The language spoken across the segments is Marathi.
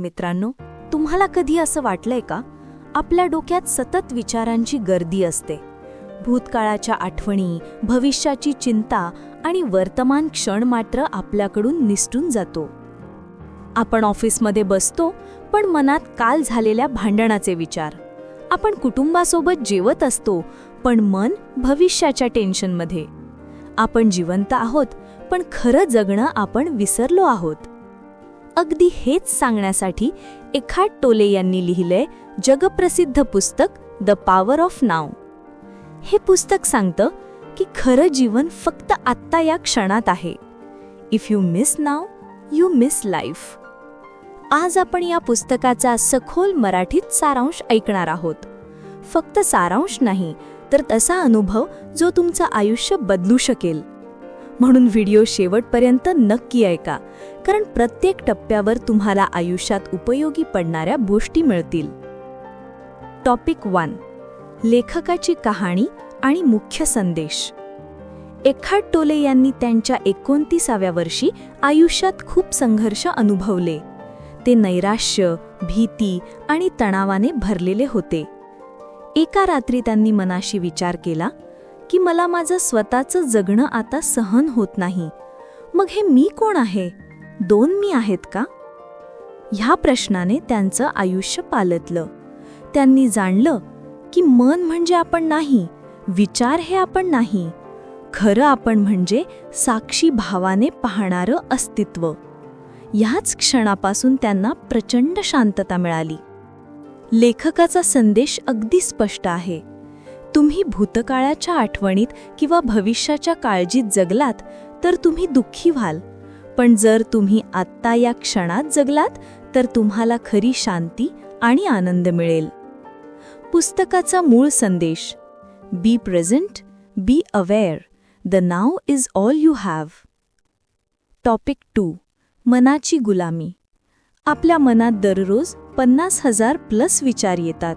मित्रांनो तुम्हाला कधी असं वाटलंय का? आपल्या डोक्यात सतत विचारांची गर्दी असते. भूतकाळाच्या आठवणी भविष्याची चिंता आणि वर्तमान क्षण मात्र आपल्याकडून निसटून जातो. आपण ऑफिसमध्ये बसतो पण मनात काल झालेल्या भांडणाचे विचार. आपण कुटुंबासोबत जेवत असतो पण मन भविष्याच्या टेन्शनमध्ये. आपण जिवंत आहोत पण खरं जगणं आपण विसरलो आहोत. अगदी हेच सांगण्यासाठी एखाद टोले यांनी लिहिलंय जगप्रसिद्ध पुस्तक द पॉवर ऑफ नाव हे पुस्तक सांगतं की खरं जीवन फक्त आत्ता या क्षणात आहे. If you miss now you miss life आज आपण या पुस्तकाचा सखोल मराठीत सारांश ऐकणार आहोत. फक्त सारांश नाही तर तसा अनुभव जो तुमचं आयुष्य बदलू शकेल. म्हणून व्हिडिओ शेवटपर्यंत नक्की ऐका. कारण प्रत्येक टप्प्यावर तुम्हाला आयुष्यात उपयोगी पडणाऱ्या गोष्टी मिळतील. टॉपिक वन लेखकाची कहाणी आणि मुख्य संदेश. एखाद टोले यांनी त्यांच्या एकोणतीसाव्या वर्षी आयुष्यात खूप संघर्ष अनुभवले. ते नैराश्य भीती आणि तणावाने भरलेले होते. एका रात्री त्यांनी मनाशी विचार केला की मला माझं स्वतःचं जगणं आता सहन होत नाही. मग हे मी कोण आहे? दोन मी आहेत का? ह्या प्रश्नाने त्यांचं आयुष्य पालटलं. त्यांनी जाणलं की मन म्हणजे आपण नाही विचार हे आपण नाही. खरं आपण म्हणजे साक्षी भावाने पाहणारं अस्तित्व. ह्याच क्षणापासून त्यांना प्रचंड शांतता मिळाली. लेखकाचा संदेश अगदी स्पष्ट आहे. तुम्ही भूतकाळाच्या आठवणीत किंवा भविष्याच्या काळजीत जगलात तर तुम्ही दुःखी व्हाल. पण जर तुम्ही आत्ता या क्षणात जगलात तर तुम्हाला खरी शांती आणि आनंद मिळेल. पुस्तकाचा मूळ संदेश be present be aware the now is all you have. Topic two मनाची गुलामी. आपल्या मनात दररोज पन्नास हजार प्लस विचार येतात.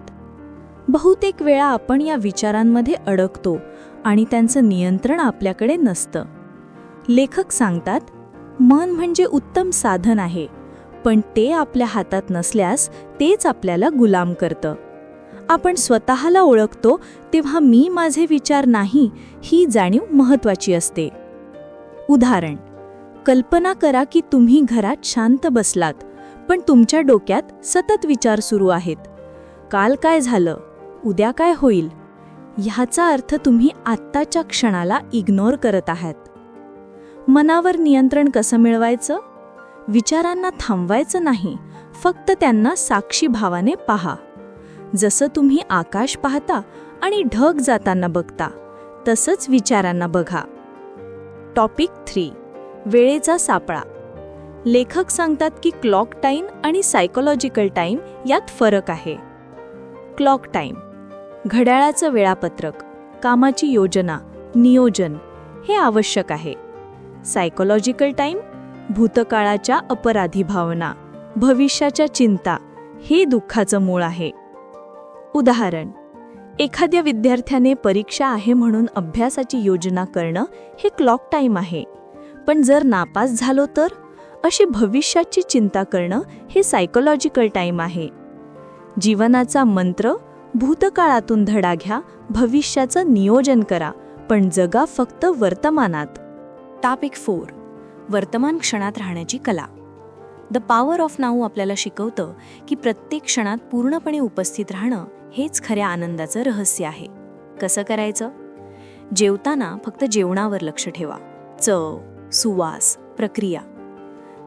बहुतेक वेळा आपण या विचारांमध्ये अडकतो आणि त्यांचं नियंत्रण आपल्याकडे नसतं. लेखक सांगतात मन म्हणजे उत्तम साधन आहे पण ते आपल्या हातात नसल्यास तेच आपल्याला गुलाम करतं. आपण स्वतःला ओळखतो तेव्हा मी माझे विचार नाही ही जाणीव महत्वाची असते. उदाहरण कल्पना करा की तुम्ही घरात शांत बसलात पण तुमच्या डोक्यात सतत विचार सुरू आहेत. काल काय झालं? उद्या काय होईल? ह्याचा अर्थ तुम्ही आत्ताच्या क्षणाला इग्नोर करत आहात. मनावर नियंत्रण कसं मिळवायचं? विचारांना थांबवायचं नाही फक्त त्यांना साक्षी भावाने पहा. जसं तुम्ही आकाश पाहता आणि ढग जाताना बघता तसंच विचारांना बघा. टॉपिक थ्री वेळेचा सापळा. लेखक सांगतात की क्लॉक टाईम आणि सायकोलॉजिकल टाईम यात फरक आहे. क्लॉक टाईम घड्याळाचं वेळापत्रक कामाची योजना नियोजन हे आवश्यक आहे. सायकोलॉजिकल टाईम भूतकाळाच्या अपराधी भावना भविष्याच्या चिंता हे दुःखाचं मूळ आहे. उदाहरण एखाद्या विद्यार्थ्याने परीक्षा आहे म्हणून अभ्यासाची योजना करणं हे क्लॉक टाईम आहे. पण जर नापास झालो तर? अशी भविष्याची चिंता करणं हे सायकोलॉजिकल टाईम आहे. जीवनाचा मंत्र भूतकाळातून धडा घ्या भविष्याचं नियोजन करा पण जगा फक्त वर्तमानात. Topic four. वर्तमान क्षणात राहण्याची कला. द पॉवर ऑफ नाऊ आपल्याला शिकवतं की प्रत्येक क्षणात पूर्णपणे उपस्थित राहणं हेच खऱ्या आनंदाचं रहस्य आहे. कसं करायचं? जेवताना फक्त जेवणावर लक्ष ठेवा. चव सुवास प्रक्रिया.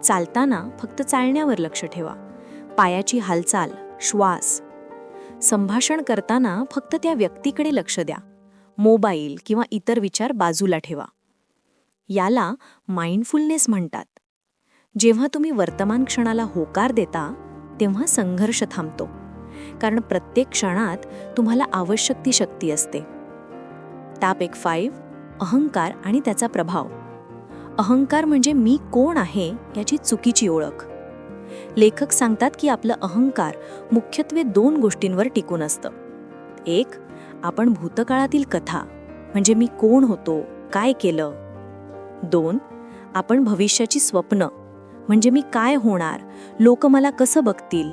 चालताना फक्त चालण्यावर लक्ष ठेवा. पायाची हालचाल श्वास संभाषण करताना फक्त त्या व्यक्तीकडे लक्ष द्या. मोबाईल किंवा इतर विचार बाजूला ठेवा. याला माइंडफुलनेस म्हणतात. जेव्हा तुम्ही वर्तमान क्षणाला होकार देता तेव्हा संघर्ष थांबतो. कारण प्रत्येक क्षणात तुम्हाला आवश्यक ती शक्ती असते. टाप एक फाईव्ह अहंकार आणि त्याचा प्रभाव. अहंकार म्हणजे मी कोण आहे याची चुकीची ओळख. लेखक सांगतात की आपलं अहंकार मुख्यत्वे दोन गोष्टींवर टिकून असतं. एक आपण भूतकाळातील कथा म्हणजे मी कोण होतो काय केलं? दोन आपण भविष्याची स्वप्न म्हणजे मी काय होणार लोक मला कसं बघतील?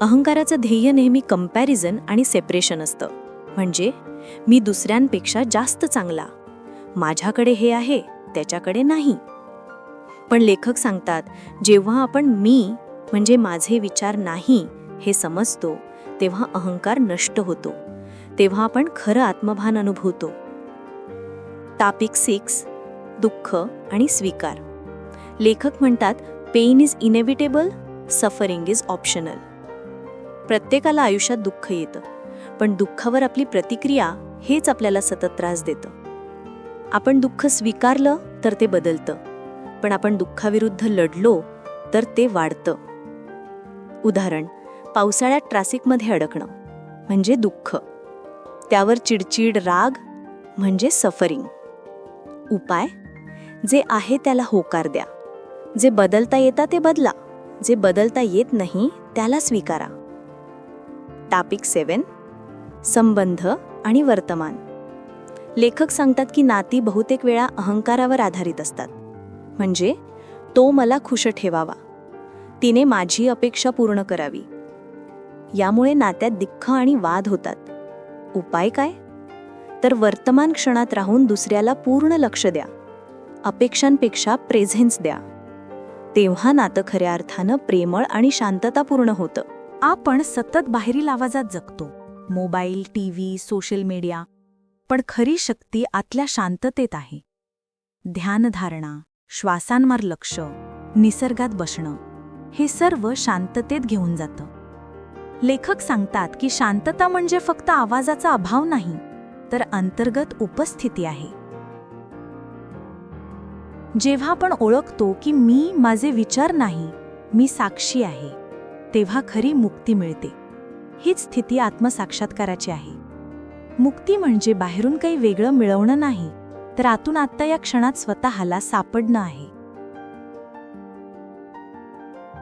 अहंकाराचं ध्येय नेहमी कंपॅरिझन आणि सेपरेशन असतं. म्हणजे मी दुसऱ्यांपेक्षा जास्त चांगला. माझ्याकडे हे आहे त्याच्याकडे नाही. पण लेखक सांगतात जेव्हा आपण मी म्हणजे माझे विचार नाही हे समजतो तेव्हा अहंकार नष्ट होतो. तेव्हा आपण खरं आत्मभान अनुभवतो. टापिक सिक्स दुःख आणि स्वीकार. लेखक म्हणतात pain is inevitable suffering is optional प्रत्येकाला आयुष्यात दुःख येतं पण दुःखावर आपली प्रतिक्रिया हेच आपल्याला सतत त्रास देतं. आपण दुःख स्वीकारलं तर ते बदलतं. पण आपण दुःखाविरुद्ध लढलो तर ते वाढतं. उदाहरण पावसाळ्यात ट्रॅफिकमध्ये अडकणं म्हणजे दुःख. त्यावर चिडचिड राग म्हणजे सफरिंग. उपाय जे आहे त्याला होकार द्या. जे बदलता येता ते बदला. जे बदलता येत नाही त्याला स्वीकारा. टापिक सेवन संबंध आणि वर्तमान. लेखक सांगतात की नाती बहुतेक वेळा अहंकारावर आधारित असतात. म्हणजे तो मला खुश ठेवावा. तिने माझी अपेक्षा पूर्ण करावी. यामुळे नात्यात दिक्ख आणि वाद होतात. उपाय काय? तर वर्तमान क्षणात राहून दुसऱ्याला पूर्ण लक्ष द्या. अपेक्षांपेक्षा प्रेझेन्स द्या. तेव्हा नातं खऱ्या अर्थानं प्रेमळ आणि शांततापूर्ण होतं. आपण सतत बाहेरील आवाजात जगतो. Mobile TV social media. पण खरी शक्ती आतल्या शांततेत आहे. ध्यानधारणा श्वासांवर लक्ष निसर्गात बसणं हे सर्व शांततेत घेऊन जातं. लेखक सांगतात की शांतता म्हणजे फक्त आवाजाचा अभाव नाही तर अंतर्गत उपस्थिती आहे. जेव्हा आपण ओळखतो की मी माझे विचार नाही मी साक्षी आहे तेव्हा खरी मुक्ती मिळते. हीच स्थिती आत्मसाक्षात्काराची आहे. मुक्ती म्हणजे बाहेरून काही वेगळं मिळवणं नाही तर आतून आत्ता या क्षणात स्वतःला सापडणं आहे.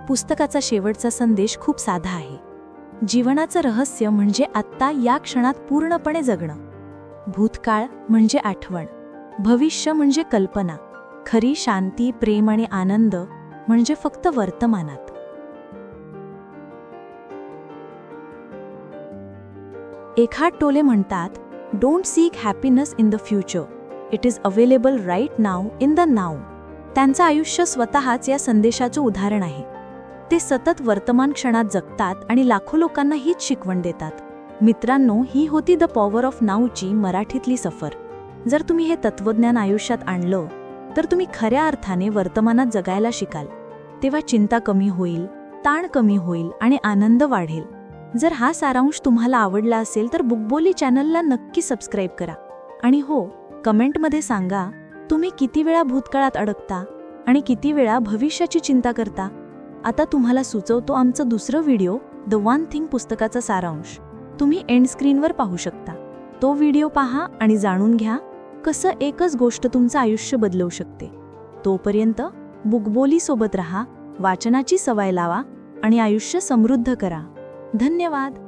पुस्तकाचा शेवटचा संदेश खूप साधा आहे. जीवनाचं रहस्य म्हणजे आत्ता या क्षणात पूर्णपणे जगणं. भूतकाळ म्हणजे आठवण. भविष्य म्हणजे कल्पना. खरी शांती प्रेम आणि आनंद म्हणजे फक्त वर्तमानात. एखाद टोले म्हणतात don't seek happiness in the future it is available right now in the now त्यांचं आयुष्य स्वतःच या संदेशाचं उदाहरण आहे. ते सतत वर्तमान क्षणात जगतात आणि लाखो लोकांना हीच शिकवण देतात. मित्रांनो ही होती द पॉवर ऑफ नाऊची मराठीतली सफर. जर तुम्ही हे तत्वज्ञान आयुष्यात आणलं तर तुम्ही खऱ्या अर्थाने वर्तमानात जगायला शिकाल. तेव्हा चिंता कमी होईल ताण कमी होईल आणि आनंद वाढेल. जर हा सारांश तुम्हाला आवडला असेल तर बुकबोली चॅनलला नक्की सबस्क्राईब करा. आणि हो कमेंटमध्ये सांगा तुम्ही किती वेळा भूतकाळात अडकता आणि किती वेळा भविष्याची चिंता करता? आता तुम्हाला सुचवतो आमचं दुसरं व्हिडिओ द वन थिंग पुस्तकाचा सारांश. तुम्ही एंड स्क्रीनवर पाहू शकता. तो व्हिडिओ पहा आणि जाणून घ्या कसं एकच गोष्ट तुमचं आयुष्य बदलवू शकते. तोपर्यंत बुकबोलीसोबत रहा वाचनाची सवय लावा आणि आयुष्य समृद्ध करा. धन्यवाद!